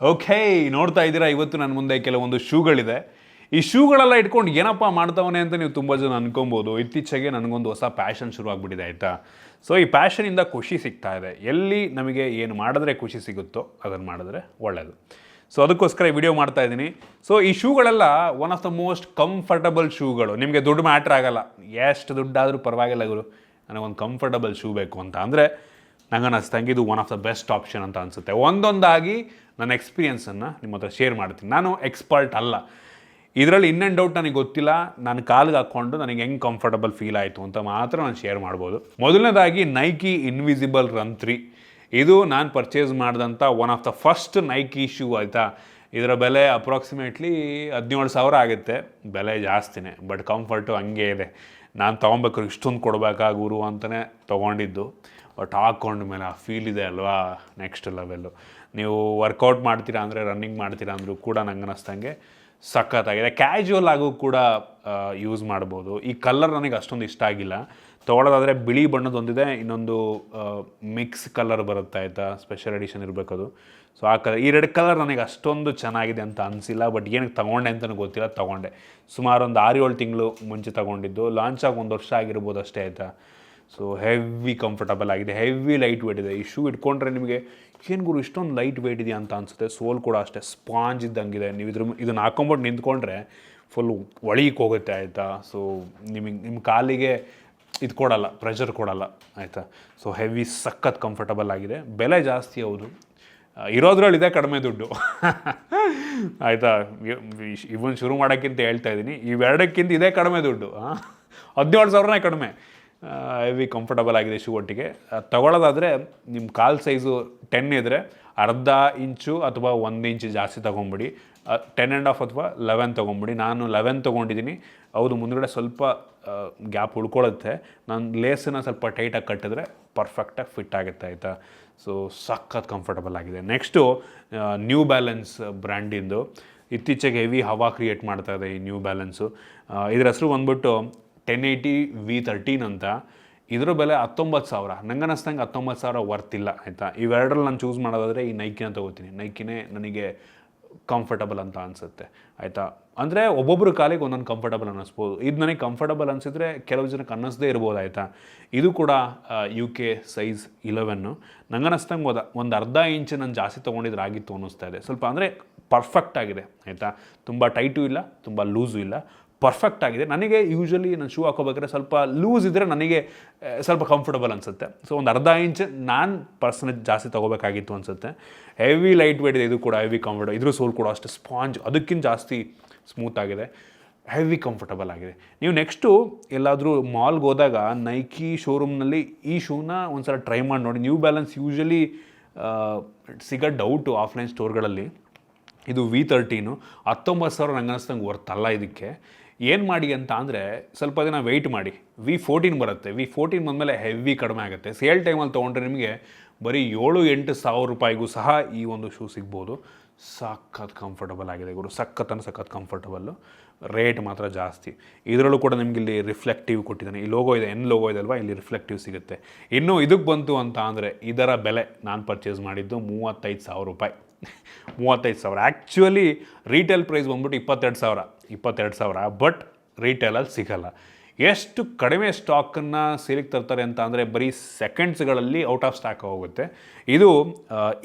Okay ನೋಡ್ತಾ ಇದ್ದೀರಾ? ಇವತ್ತು ನನ್ನ ಮುಂದೆ ಕೆಲವೊಂದು ಶೂಗಳಿದೆ. ಈ ಶೂಗಳೆಲ್ಲ ಇಟ್ಕೊಂಡು ಏನಪ್ಪ ಮಾಡ್ತಾವನೆ ಅಂತ ನೀವು ತುಂಬ ಜನ ಅನ್ಕೊಬೋದು. ಇತ್ತೀಚೆಗೆ ನನಗೊಂದು ಹೊಸ ಪ್ಯಾಷನ್ ಶುರು ಆಗ್ಬಿಟ್ಟಿದೆ, ಆಯಿತಾ? ಸೊ ಈ ಪ್ಯಾಷನಿಂದ ಖುಷಿ ಸಿಗ್ತಾ ಇದೆ. ಎಲ್ಲಿ ನಮಗೆ ಏನು ಮಾಡಿದ್ರೆ ಖುಷಿ ಸಿಗುತ್ತೋ ಅದನ್ನು ಮಾಡಿದ್ರೆ ಒಳ್ಳೆಯದು ಸೊ ಅದಕ್ಕೋಸ್ಕರ ವಿಡಿಯೋ ಮಾಡ್ತಾ ಇದ್ದೀನಿ. ಸೊ ಈ ಶೂಗಳೆಲ್ಲ one of the most comfortable ಶೂಗಳು. ನಿಮಗೆ ದುಡ್ಡು ಮ್ಯಾಟ್ರ್ ಆಗಲ್ಲ. ಎಷ್ಟು ದುಡ್ಡಾದರೂ ಪರವಾಗಿಲ್ಲ ಗುರು. ನನಗೊಂದು ಕಂಫರ್ಟಬಲ್ ಶೂ ಬೇಕು ಅಂತ. ಅಂದರೆ ನಂಗೆ ಅನ್ನಿಸ್ತಂಗೆ ಇದು one of the best option ಅಂತ ಅನಿಸುತ್ತೆ. ಒಂದೊಂದಾಗಿ ನನ್ನ ಎಕ್ಸ್ಪೀರಿಯನ್ಸನ್ನು ನಿಮ್ಮ ಹತ್ರ ಶೇರ್ ಮಾಡ್ತೀನಿ. ನಾನು ಎಕ್ಸ್ಪರ್ಟ್ ಅಲ್ಲ. ಇದರಲ್ಲಿ ಇನ್ ಡೌಟ್ ನನಗೆ ಗೊತ್ತಿಲ್ಲ. ನಾನು ಕಾಲಿಗೆ ಹಾಕ್ಕೊಂಡು ನನಗೆ ಹೆಂಗೆ ಕಂಫರ್ಟಬಲ್ ಫೀಲ್ ಆಯಿತು ಅಂತ ಮಾತ್ರ ನಾನು ಶೇರ್ ಮಾಡ್ಬೋದು. ಮೊದಲನೇದಾಗಿ ನೈಕಿ ಇನ್ವಿಸಿಬಲ್ ರನ್ ತ್ರೀ ಇದು ನಾನು ಪರ್ಚೇಸ್ ಮಾಡಿದಂಥ one of the first Nike shoe ಆಯಿತಾ? ಇದರ ಬೆಲೆ ಅಪ್ರಾಕ್ಸಿಮೇಟ್ಲಿ ಹದಿನೇಳು ಸಾವಿರ ಆಗುತ್ತೆ. ಬೆಲೆ ಜಾಸ್ತಿನೇ ಬಟ್ ಕಂಫರ್ಟು ಹಂಗೆ ಇದೆ. ನಾನು ತೊಗೊಬೇಕು ಇಷ್ಟೊಂದು ಕೊಡಬೇಕಾ ಗುರು ಅಂತಲೇ ತೊಗೊಂಡಿದ್ದು. ಬಟ್ ಹಾಕ್ಕೊಂಡ ಮೇಲೆ ಆ ಫೀಲ್ ಇದೆ ಅಲ್ವಾ? ನೆಕ್ಸ್ಟ್ ಲೆವೆಲ್ಲು ನೀವು ವರ್ಕೌಟ್ ಮಾಡ್ತೀರಾ ಅಂದರೆ ರನ್ನಿಂಗ್ ಮಾಡ್ತೀರಾ ಅಂದರೂ ಕೂಡ ನಂಗೆ ಅನ್ನಿಸ್ದಂಗೆ ಸಖತ್ತಾಗಿದೆ. ಕ್ಯಾಶುವಲ್ ಆಗೂ ಕೂಡ ಯೂಸ್ ಮಾಡ್ಬೋದು. ಈ ಕಲರ್ ನನಗೆ ಅಷ್ಟೊಂದು ಇಷ್ಟ ಆಗಿಲ್ಲ. ತೊಗೊಳೋದಾದರೆ ಬಿಳಿ ಬಣ್ಣದ ಒಂದಿದೆ, ಇನ್ನೊಂದು ಮಿಕ್ಸ್ ಕಲರ್ ಬರುತ್ತೆ ಆಯಿತಾ? ಸ್ಪೆಷಲ್ ಎಡಿಷನ್ ಇರಬೇಕದು ಸೊ ಆ ಕಲರ್ ಈ ರೆಡ್ ಕಲರ್ ನನಗೆ ಅಷ್ಟೊಂದು ಚೆನ್ನಾಗಿದೆ ಅಂತ ಅನಿಸಿಲ್ಲ ಬಟ್ ಏನಕ್ಕೆ ತೊಗೊಂಡೆ ಅಂತಲೂ ಗೊತ್ತಿಲ್ಲ, ತೊಗೊಂಡೆ. ಸುಮಾರು ಒಂದು ಆರು ಏಳು ತಿಂಗಳು ಮುಂಚೆ ತೊಗೊಂಡಿದ್ದು. ಲಾಂಚ್ ಆಗಿ ಒಂದು ವರ್ಷ ಆಗಿರ್ಬೋದು ಅಷ್ಟೇ ಆಯಿತಾ? ಸೊ ಹೆವಿ ಕಂಫರ್ಟಬಲ್ ಆಗಿದೆ ಹೆವಿ ಲೈಟ್ ವೇಟ್ ಇದೆ. ಈ ಶೂ ಇಟ್ಕೊಂಡ್ರೆ ನಿಮಗೆ, ಏನು ಗುರು, ಇಷ್ಟೊಂದು ಲೈಟ್ ವೇಟ್ ಇದೆಯಾ? ಅಂತ ಅನಿಸುತ್ತೆ. ಸೋಲ್ ಕೂಡ ಅಷ್ಟೇ ಸ್ಪಾಂಜ್ ಇದ್ದಂಗಿದೆ. ನೀವು ಇದ್ರ ಇದನ್ನು ಹಾಕೊಂಬಿಟ್ಟು ನಿಂತ್ಕೊಂಡ್ರೆ ಫುಲ್ ಒಳಗೆ ಹೋಗುತ್ತೆ, ಆಯಿತಾ? ಸೊ ನಿಮಗೆ ನಿಮ್ಮ ಕಾಲಿಗೆ ಇದು ಕೊಡಲ್ಲ ಪ್ರೆಷರ್ ಕೊಡಲ್ಲ, ಆಯಿತಾ? ಸೊ ಹೆವಿ ಸಖತ್ ಕಂಫರ್ಟಬಲ್ ಆಗಿದೆ. ಬೆಲೆ ಜಾಸ್ತಿ ಹೌದು. ಇರೋದ್ರಲ್ಲಿ ಇದೆ ಕಡಿಮೆ ದುಡ್ಡು. ಆಯಿತಾ? ಇವನ್ ಶುರು ಮಾಡೋಕ್ಕಿಂತ ಹೇಳ್ತಾ ಇದ್ದೀನಿ, ಇವೆರಡಕ್ಕಿಂತ ಇದೇ ಕಡಿಮೆ ದುಡ್ಡು ಹದಿನೇಳು ಸಾವಿರನೇ ಕಡಿಮೆ. ಹೆವಿ ಕಂಫರ್ಟಬಲ್ ಆಗಿದೆ ಶೂ ಒಟ್ಟಿಗೆ. ತೊಗೊಳ್ಳೋದಾದರೆ ನಿಮ್ಮ ಕಾಲು ಸೈಜು ಟೆನ್ ಇದ್ದರೆ ಅರ್ಧ ಇಂಚು ಅಥವಾ ಒಂದು ಇಂಚು ಜಾಸ್ತಿ ತೊಗೊಂಬಿಡಿ. ಟೆನ್ ಆ್ಯಂಡ್ ಆಫ್ ಅಥವಾ ಲೆವೆನ್ ತೊಗೊಂಬಿಡಿ. ನಾನು ಲೆವೆನ್ ತೊಗೊಂಡಿದ್ದೀನಿ. ಹೌದು, ಮುಂದ್ಗಡೆ ಸ್ವಲ್ಪ ಗ್ಯಾಪ್ ಉಳ್ಕೊಳ್ಳುತ್ತೆ ನಾನು ಲೇಸನ್ನು ಸ್ವಲ್ಪ ಟೈಟಾಗಿ ಕಟ್ಟಿದ್ರೆ ಪರ್ಫೆಕ್ಟಾಗಿ ಫಿಟ್ ಆಗುತ್ತೆ, ಆಯಿತಾ? ಸೊ ಸಖತ್ ಕಂಫರ್ಟಬಲ್ ಆಗಿದೆ. ನೆಕ್ಸ್ಟು ನ್ಯೂ ಬ್ಯಾಲೆನ್ಸ್ ಬ್ರ್ಯಾಂಡಿಂದು ಇತ್ತೀಚೆಗೆ ಹೆವಿ ಹವಾ ಕ್ರಿಯೇಟ್ ಮಾಡ್ತಾ ಇದೆ ಈ ನ್ಯೂ ಬ್ಯಾಲೆನ್ಸು ಇದ್ರ ಹೆಸರು ಬಂದ್ಬಿಟ್ಟು ಟೆನ್ ಏಯ್ಟಿ ವಿ ತರ್ಟೀನ್ ಅಂತ, ಇದ್ರ ಬೆಲೆ ಹತ್ತೊಂಬತ್ತು ಸಾವಿರ. ನಂಗೆ ಅನ್ನಿಸ್ದಂಗೆ ಹತ್ತೊಂಬತ್ತು ಸಾವಿರ ವರ್ತ್ ಇಲ್ಲ, ಆಯಿತಾ? ಇವೆರಡರಲ್ಲಿ ನಾನು ಚೂಸ್ ಮಾಡೋದಾದರೆ ಈ ನೈಕಿನ ತಗೋತೀನಿ. ನೈಕಿನೇ ನನಗೆ ಕಂಫರ್ಟಬಲ್ ಅಂತ ಅನಿಸುತ್ತೆ, ಆಯಿತಾ? ಅಂದರೆ ಒಬ್ಬೊಬ್ಬರು ಕಾಲಿಗೆ ಒಂದೊಂದು ಕಂಫರ್ಟಬಲ್ ಅನ್ನಿಸ್ಬೋದು. ಇದು ನನಗೆ ಕಂಫರ್ಟಬಲ್ ಅನಿಸಿದ್ರೆ ಕೆಲವು ಜನಕ್ಕೆ ಅನ್ನಿಸ್ದೇ ಇರ್ಬೋದು, ಆಯಿತಾ? ಇದು ಕೂಡ ಯು ಕೆ ಸೈಜ್ ಇಲೆವೆನ್ನು ನಂಗೆ ಅನ್ನಿಸ್ದಂಗೆ ಹೋದ ಒಂದು ಅರ್ಧ ಇಂಚ್ ನಾನು ಜಾಸ್ತಿ ತೊಗೊಂಡಿದ್ರೆ ಆಗಿತ್ತು ಅನ್ನಿಸ್ತಾ ಇದೆ. ಸ್ವಲ್ಪ ಅಂದರೆ ಪರ್ಫೆಕ್ಟ್ ಆಗಿದೆ, ಆಯಿತಾ? ತುಂಬ ಟೈಟು ಇಲ್ಲ, ತುಂಬ ಲೂಸು ಇಲ್ಲ. ಪರ್ಫೆಕ್ಟ್ ಆಗಿದೆ. ನನಗೆ ಯೂಶ್ವಲಿ ನಾನು ಶೂ ಹಾಕೋಬೇಕಾದ್ರೆ ಸ್ವಲ್ಪ ಲೂಸ್ ಇದ್ದರೆ ನನಗೆ ಸ್ವಲ್ಪ ಕಂಫರ್ಟಬಲ್ ಅನಿಸುತ್ತೆ. ಸೊ ಒಂದು ಅರ್ಧ ಇಂಚ್ ನಾನು ಪರ್ಸನೇಜ್ ಜಾಸ್ತಿ ತೊಗೋಬೇಕಾಗಿತ್ತು ಅನಿಸುತ್ತೆ. ಹೆವಿ ಲೈಟ್ ವೇಟ್ ಇದೆ ಇದು ಕೂಡ ಹೆವಿ ಕಂಫರ್ಟ್ ಇದ್ರ ಸೋಲ್ ಕೂಡ ಅಷ್ಟು ಸ್ಪಾಂಜ್ ಅದಕ್ಕಿಂತ ಜಾಸ್ತಿ ಸ್ಮೂತ್ ಆಗಿದೆ. ಹೆವಿ ಕಂಫರ್ಟಬಲ್ ಆಗಿದೆ. ನೀವು ನೆಕ್ಸ್ಟು ಎಲ್ಲಾದರೂ ಮಾಲ್ಗೆ ಹೋದಾಗ ನೈಕಿ ಶೋರೂಮ್ನಲ್ಲಿ ಈ ಶೂನ ಒಂದು ಸಲ ಟ್ರೈ ಮಾಡಿ ನೋಡಿ. ನ್ಯೂ ಬ್ಯಾಲೆನ್ಸ್ ಯೂಶ್ವಲಿ ಸಿಗೋ ಡೌಟು ಆಫ್ಲೈನ್ ಸ್ಟೋರ್ಗಳಲ್ಲಿ ಇದು ವಿ ತರ್ಟೀನು ಹತ್ತೊಂಬತ್ತು ಸಾವಿರ ನಂಗೆ ಅನ್ನಿಸ್ದಂಗೆ ವರ್ತಲ್ಲ ಇದಕ್ಕೆ. ಏನು ಮಾಡಿ ಅಂತ ಅಂದರೆ ಸ್ವಲ್ಪ ದಿನ ವೆಯ್ಟ್ ಮಾಡಿ. ವಿ ಫೋರ್ಟೀನ್ ಬರುತ್ತೆ. ವಿ ಫೋರ್ಟೀನ್ ಬಂದಮೇಲೆ ಹೆವಿ ಕಡಿಮೆ ಆಗುತ್ತೆ. ಸೇಲ್ ಟೈಮಲ್ಲಿ ತೊಗೊಂಡ್ರೆ ನಿಮಗೆ ಬರೀ ಏಳು ಎಂಟು ಸಾವಿರ ರೂಪಾಯಿಗೂ ಸಹ ಈ ಒಂದು ಶೂ ಸಿಗ್ಬೋದು. ಸಖತ್ ಕಂಫರ್ಟಬಲ್ ಆಗಿದೆ ಗುರು. ಸಖತ್ ಅಂದ್ರೆ ಸಖತ್ ಕಂಫರ್ಟಬಲ್ಲು ರೇಟ್ ಮಾತ್ರ ಜಾಸ್ತಿ. ಇದರಲ್ಲೂ ಕೂಡ ನಿಮಗೆ ಇಲ್ಲಿ ರಿಫ್ಲೆಕ್ಟಿವ್ ಕೊಟ್ಟಿದ್ದಾನೆ. ಈ ಲೋಗೋ ಇದೆ. ಎನ್ ಲೋಗೋ ಇದೆ ಅಲ್ವಾ? ಇಲ್ಲಿ ರಿಫ್ಲೆಕ್ಟಿವ್ ಸಿಗುತ್ತೆ. ಇನ್ನು ಇದಕ್ಕೆ ಬಂತು ಅಂತ ಅಂದರೆ ಇದರ ಬೆಲೆ ನಾನು ಪರ್ಚೇಸ್ ಮಾಡಿದ್ದು ಮೂವತ್ತೈದು ಸಾವಿರ ರೂಪಾಯಿ. ಮೂವತ್ತೈದು ಸಾವಿರ. ಆ್ಯಕ್ಚುಲಿ ರೀಟೇಲ್ ಪ್ರೈಸ್ ಬಂದ್ಬಿಟ್ಟು ಇಪ್ಪತ್ತೆರಡು ಸಾವಿರ. ಇಪ್ಪತ್ತೆರಡು ಸಾವಿರ ಬಟ್ ರೀಟೇಲಲ್ಲಿ ಸಿಗಲ್ಲ. ಎಷ್ಟು ಕಡಿಮೆ ಸ್ಟಾಕನ್ನು ಸೇಲಿಗೆ ತರ್ತಾರೆ ಅಂತ ಅಂದರೆ ಬರೀ ಸೆಕೆಂಡ್ಸ್ಗಳಲ್ಲಿ ಔಟ್ ಆಫ್ ಸ್ಟಾಕ್ ಹೋಗುತ್ತೆ. ಇದು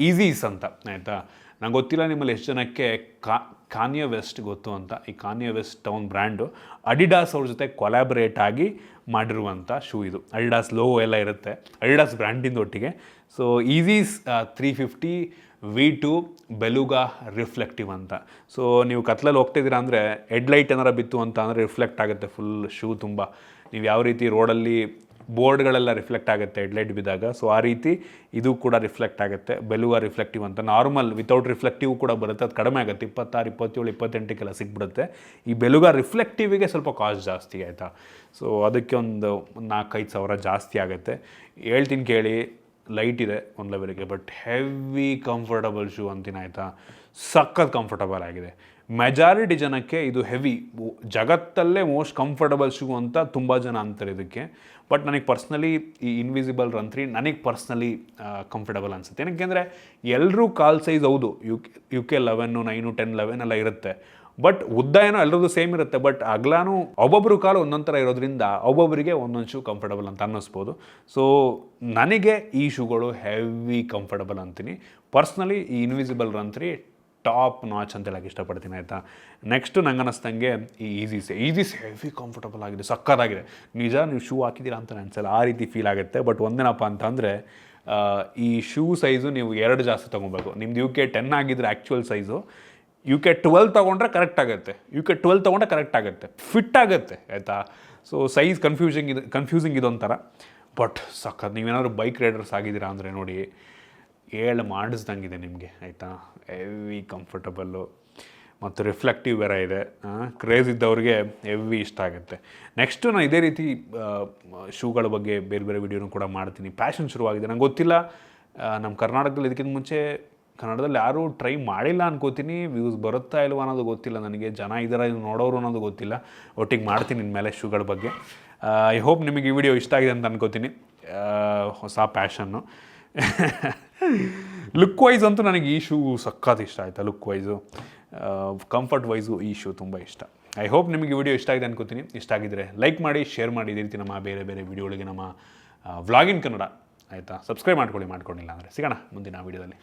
ಈಸೀಸ್ ಅಂತ, ಆಯಿತಾ? ನಂಗೆ ಗೊತ್ತಿಲ್ಲ ನಿಮ್ಮಲ್ಲಿ ಎಷ್ಟು ಜನಕ್ಕೆ ಕಾ ಕಾನ್ಯ ವೆಸ್ಟ್ ಗೊತ್ತು ಅಂತ. ಈ Kanye West town brand Adidas ಅವ್ರ ಜೊತೆ ಕೊಲಾಬ್ರೇಟ್ ಆಗಿ ಮಾಡಿರುವಂಥ ಶೂ ಇದು. ಅಡಿಡಾಸ್ ಲೋ ಎಲ್ಲ ಇರುತ್ತೆ. ಅಡಿಡಾಸ್ ಬ್ರ್ಯಾಂಡಿಂದ ಒಟ್ಟಿಗೆ. So Yeezys three fifty V two Beluga reflective ಅಂತ. ಸೊ ನೀವು ಕತ್ಲಲ್ಲಿ ಹೋಗ್ತಿದ್ದೀರಾ ಅಂದರೆ ಹೆಡ್ಲೈಟ್ ಏನಾರ ಬಿತ್ತು ಅಂತ ಅಂದರೆ ರಿಫ್ಲೆಕ್ಟ್ ಆಗುತ್ತೆ ಫುಲ್ ಶೂ ತುಂಬ. ನೀವು ಯಾವ ರೀತಿ ರೋಡಲ್ಲಿ ಬೋರ್ಡ್ಗಳೆಲ್ಲ ರಿಫ್ಲೆಕ್ಟ್ ಆಗುತ್ತೆ ಹೆಡ್ಲೈಟ್ ಬಿದ್ದಾಗ ಸೊ ಆ ರೀತಿ ಇದು ಕೂಡ ರಿಫ್ಲೆಕ್ಟ್ ಆಗುತ್ತೆ, ಬೆಲುಗಾ ರಿಫ್ಲೆಕ್ಟಿವ್ ಅಂತ. ನಾರ್ಮಲ್ ವಿತೌಟ್ ರಿಫ್ಲೆಕ್ಟಿವ್ ಕೂಡ ಬರುತ್ತೆ, ಅದು ಕಡಿಮೆ ಆಗುತ್ತೆ, ಇಪ್ಪತ್ತಾರು, ಇಪ್ಪತ್ತೇಳು ಇಪ್ಪತ್ತೆಂಟಕ್ಕೆಲ್ಲ ಸಿಕ್ಬಿಡುತ್ತೆ. ಈ ಬೆಲುಗ ರಿಫ್ಲೆಕ್ಟಿವಿಗೆ ಸ್ವಲ್ಪ ಕಾಸ್ಟ್ ಜಾಸ್ತಿ ಆಯಿತಾ. ಸೊ ಅದಕ್ಕೆ ಒಂದು ನಾಲ್ಕೈದು ಸಾವಿರ ಜಾಸ್ತಿ ಆಗುತ್ತೆ. ಹೇಳ್ತೀನಿ ಕೇಳಿ ಲೈಟ್ ಇದೆ ಒಂದು ಲೆವೆಲ್ಗೆ ಬಟ್ ಹೆವಿ ಕಂಫರ್ಟಬಲ್ ಶೂ ಅಂತೀನಿ ಆಯಿತಾ? ಸಖತ್ ಕಂಫರ್ಟಬಲ್ ಆಗಿದೆ. ಮೆಜಾರಿಟಿ ಜನಕ್ಕೆ ಇದು ಹೆವಿ ಜಗತ್ತಲ್ಲೇ ಮೋಸ್ಟ್ ಕಂಫರ್ಟಬಲ್ ಶೂ ಅಂತ ತುಂಬ ಜನ ಅಂತಾರೆ ಇದಕ್ಕೆ. ಬಟ್ ನನಗೆ ಪರ್ಸ್ನಲಿ ಈ ಇನ್ವಿಸಿಬಲ್ ರನ್ ತ್ರೀ ನನಗೆ ಪರ್ಸ್ನಲಿ ಕಂಫರ್ಟಬಲ್ ಅನಿಸುತ್ತೆ. ಏನಕ್ಕೆ ಎಲ್ಲರೂ ಕಾಲ್ ಸೈಜ್ ಹೌದು. U U K eleven nine ten eleven ಎಲ್ಲ ಇರುತ್ತೆ. ಬಟ್ ಉದ್ದ ಏನೋ ಎಲ್ಲರದು ಸೇಮ್ ಇರುತ್ತೆ. ಬಟ್ ಅಗ್ಲಾನು ಒಬ್ಬೊಬ್ಬರು ಕಾಲು ಒಂದೊಂದು ಥರ ಇರೋದ್ರಿಂದ ಒಬ್ಬೊಬ್ಬರಿಗೆ ಒಂದೊಂದು ಶೂ ಕಂಫರ್ಟಬಲ್ ಅಂತ ಅನ್ನಿಸ್ಬೋದು. ಸೊ ನನಗೆ ಈ ಶೂಗಳು ಹೆವಿ ಕಂಫರ್ಟಬಲ್ ಅಂತೀನಿ. ಪರ್ಸ್ನಲಿ ಈ invisible run three top notch ಅಂತ ಹೇಳಕ್ಕೆ ಇಷ್ಟಪಡ್ತೀನಿ, ಆಯಿತಾ? ನೆಕ್ಸ್ಟ್ ನಂಗೆ ಅನ್ನಿಸ್ದಂಗೆ ಈ ಈಸಿಸ್ ಈಸಿಸ್ ಹೆವಿ ಕಂಫರ್ಟಬಲ್ ಆಗಿದೆ, ಸಕ್ಕತ್ತಾಗಿದೆ. ನಿಜ, ನೀವು ಶೂ ಹಾಕಿದ್ದೀರಾ ಅಂತ ಅನ್ಸಲ್ಲ ಆ ರೀತಿ ಫೀಲ್ ಆಗುತ್ತೆ. ಬಟ್ ಒಂದೇನಪ್ಪ ಅಂತಂದರೆ ಈ ಶೂ ಸೈಜು ನೀವು ಎರಡು ಜಾಸ್ತಿ ತೊಗೊಬೇಕು. ನಿಮ್ದು ಯು ಕೆ ಟೆನ್ ಆಗಿದ್ರೆ actual size U K twelve ತೊಗೊಂಡ್ರೆ ಕರೆಕ್ಟ್ ಆಗುತ್ತೆ. ಯು ಕೆ ಟ್ವೆಲ್ ತೊಗೊಂಡ್ರೆ ಕರೆಕ್ಟ್ ಆಗುತ್ತೆ. ಫಿಟ್ ಆಗುತ್ತೆ, ಆಯಿತಾ? ಸೊ ಸೈಜ್ ಕನ್ಫ್ಯೂಸಿಂಗ್ ಇದು ಕನ್ಫ್ಯೂಸಿಂಗ್ ಇದೊಂಥರ ಬಟ್ ಸಖತ್, ನೀವೇನಾದ್ರು ಬೈಕ್ ರೈಡರ್ಸ್ ಆಗಿದ್ದೀರಾ ಅಂದರೆ ನೋಡಿ, ಏಳು ಮಾಡಿಸ್ದಂಗಿದೆ ನಿಮಗೆ, ಆಯಿತಾ? ಹೆವಿ ಕಂಫರ್ಟಬಲ್ಲು ಮತ್ತು ರಿಫ್ಲೆಕ್ಟಿವ್ ಬೇರೆ ಇದೆ. ಕ್ರೇಜ್ ಇದ್ದವ್ರಿಗೆ ಹೆವಿ ಇಷ್ಟ ಆಗುತ್ತೆ. ನೆಕ್ಸ್ಟು ನಾನು ಇದೇ ರೀತಿ ಶೂಗಳ ಬಗ್ಗೆ ಬೇರೆ ಬೇರೆ ವಿಡಿಯೋನು ಕೂಡ ಮಾಡ್ತೀನಿ. ಪ್ಯಾಷನ್ ಶುರುವಾಗಿದೆ. ನಂಗೆ ಗೊತ್ತಿಲ್ಲ. ನಮ್ಮ ಕರ್ನಾಟಕದಲ್ಲಿ ಇದಕ್ಕಿಂತ ಮುಂಚೆ ಕನ್ನಡದಲ್ಲಿ ಯಾರೂ ಟ್ರೈ ಮಾಡಿಲ್ಲ ಅನ್ಕೋತೀನಿ ವ್ಯೂಸ್ ಬರುತ್ತಾ ಇಲ್ವಾ ಅನ್ನೋದು ಗೊತ್ತಿಲ್ಲ ನನಗೆ, ಜನ ಇದರ ಇದು ನೋಡೋರು ಅನ್ನೋದು ಗೊತ್ತಿಲ್ಲ. ಒಟ್ಟಿಗೆ ಮಾಡ್ತೀನಿ ಇನ್ಮೇಲೆ ಶೂಗಳ ಬಗ್ಗೆ. ಐ ಹೋಪ್ ನಿಮಗೆ ಈ ವಿಡಿಯೋ ಇಷ್ಟ ಆಗಿದೆ ಅಂತ ಅನ್ಕೋತೀನಿ. ಹೊಸ ಪ್ಯಾಷನ್ನು ಲುಕ್ ವೈಸ್ ಅಂತೂ ನನಗೆ ಈ ಶೂ ಸಖತ್ ಇಷ್ಟ ಆಯಿತಾ ಲುಕ್ ವೈಸು ಕಂಫರ್ಟ್ ವೈಸು ಈ ಶೂ ತುಂಬ ಇಷ್ಟ. ಐ ಹೋಪ್ ನಿಮಗೆ ವಿಡಿಯೋ ಇಷ್ಟ ಆಗಿದೆ ಅನ್ಕೋತೀನಿ. ಇಷ್ಟ ಆಗಿದ್ರೆ ಲೈಕ್ ಮಾಡಿ ಶೇರ್ ಮಾಡಿ, ಇದೇ ರೀತಿ ನಮ್ಮ ಬೇರೆ ಬೇರೆ ವಿಡಿಯೋಗಳಿಗೆ ನಮ್ಮ ವ್ಲಾಗಿನ್ ಕನ್ನಡ. ಆಯಿತಾ? ಸಬ್ಸ್ಕ್ರೈಬ್ ಮಾಡ್ಕೊಳ್ಳಿ, ಮಾಡ್ಕೊಂಡಿಲ್ಲ ಅಂದರೆ ಸಿಗೋಣ ಮುಂದಿನ ವಿಡಿಯೋದಲ್ಲಿ